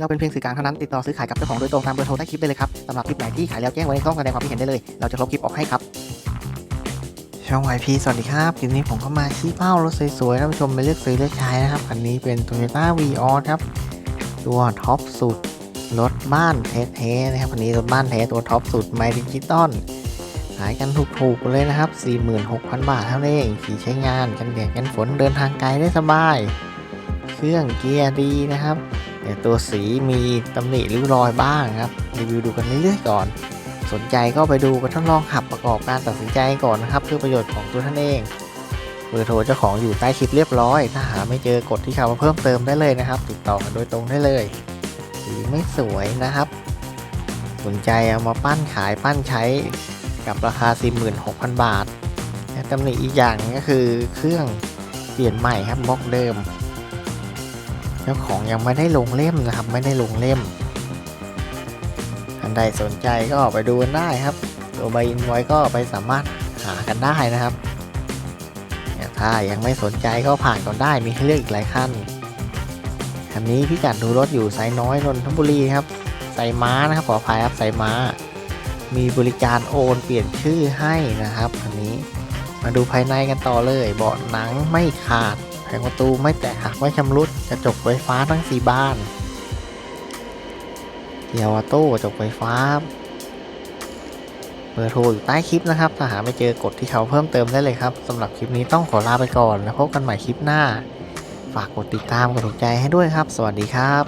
เราเป็นเพียงสื่อกลางเท่านั้นติดต่อซื้อขายกับเจ้าของโดยตรงตามเบอร์โทรใต้คลิปได้เลยครับสำหรับคลิปไหนที่ขายแล้วแจ้งไว้ในช่องแสดงความคิดเห็นได้เลย เราจะลบคลิปออกให้ครับ ช่อง YP สวัสดีครับคลิปนี้ผมก็มาชี้เป้ารถสวยๆท่านผู้ชมไปเลือกซื้อเลือกใช้นะครับคันนี้เป็น Toyota v ีออครับตัวท็อปสุดรถบ้านแท้ๆนะครับคันนี้รถบ้านแท้ตัวท็อปสุดไมดิจิตอลขายกันถูกๆเลยนะครับ 46,000 บาทเท่านั้นเองขี่ใช้งานกันแดดกันฝนเดินทางไกลได้สบาย เครื่องเกียร์ดีนะครับ แต่ตัวสีมีตำหนิริ้วรอยบ้างครับรีวิวดูกันเรื่อยๆก่อน สนใจก็ไปดูกันทดลองขับประกอบการตัดสินใจก่อนนะครับ เพื่อประโยชน์ของตัวท่านเองเบอร์โทรเจ้าของอยู่ใต้คลิปเรียบร้อย ถ้าหาไม่เจอกดที่คำว่าเพิ่มเติมได้เลยนะครับ ติดต่อกันโดยตรงได้เลย สีไม่สวยนะครับ สนใจเอามาปั้นขายปั้นใช้กับราคา 46,000 บาทตำหนิอีกอย่างก็คือเครื่องเปลี่ยนใหม่ครับบล็อกเดิม เจ้าของยังไม่ได้ลงเล่มนะครับ ไม่ได้ลงเล่มท่านใดสนใจก็ไปดูกันได้ครับ ตัวใบอินไว้ก็ไปสามารถหากันได้นะครับเนี่ยถ้ายังไม่สนใจก็ผ่านก่อนได้มีให้เลือกอีกหลายคันคันนี้พิกัดดูรถอยู่ไซน้อยนนทบุรีครับไซม้านะครับขออภัยครับไซม้า มีบริการโอนเปลี่ยนชื่อให้นะครับคันนี้มาดูภายในกันต่อเลย เบาะหนังไม่ขาด ผงประตูไม่แตกหักไม่ชำรุดกระจกไฟฟ้าทั้ง 4บานเกียร์ออโต้กระจกไฟฟ้าเบอร์โทรอยู่ใต้คลิปนะครับ ถ้าหาไม่เจอกดที่เขาเพิ่มเติมได้เลยครับสำหรับคลิปนี้ต้องขอลาไปก่อน แล้วพบกันใหม่คลิปหน้า ฝากกดติดตามกดถูกใจให้ด้วยครับ สวัสดีครับ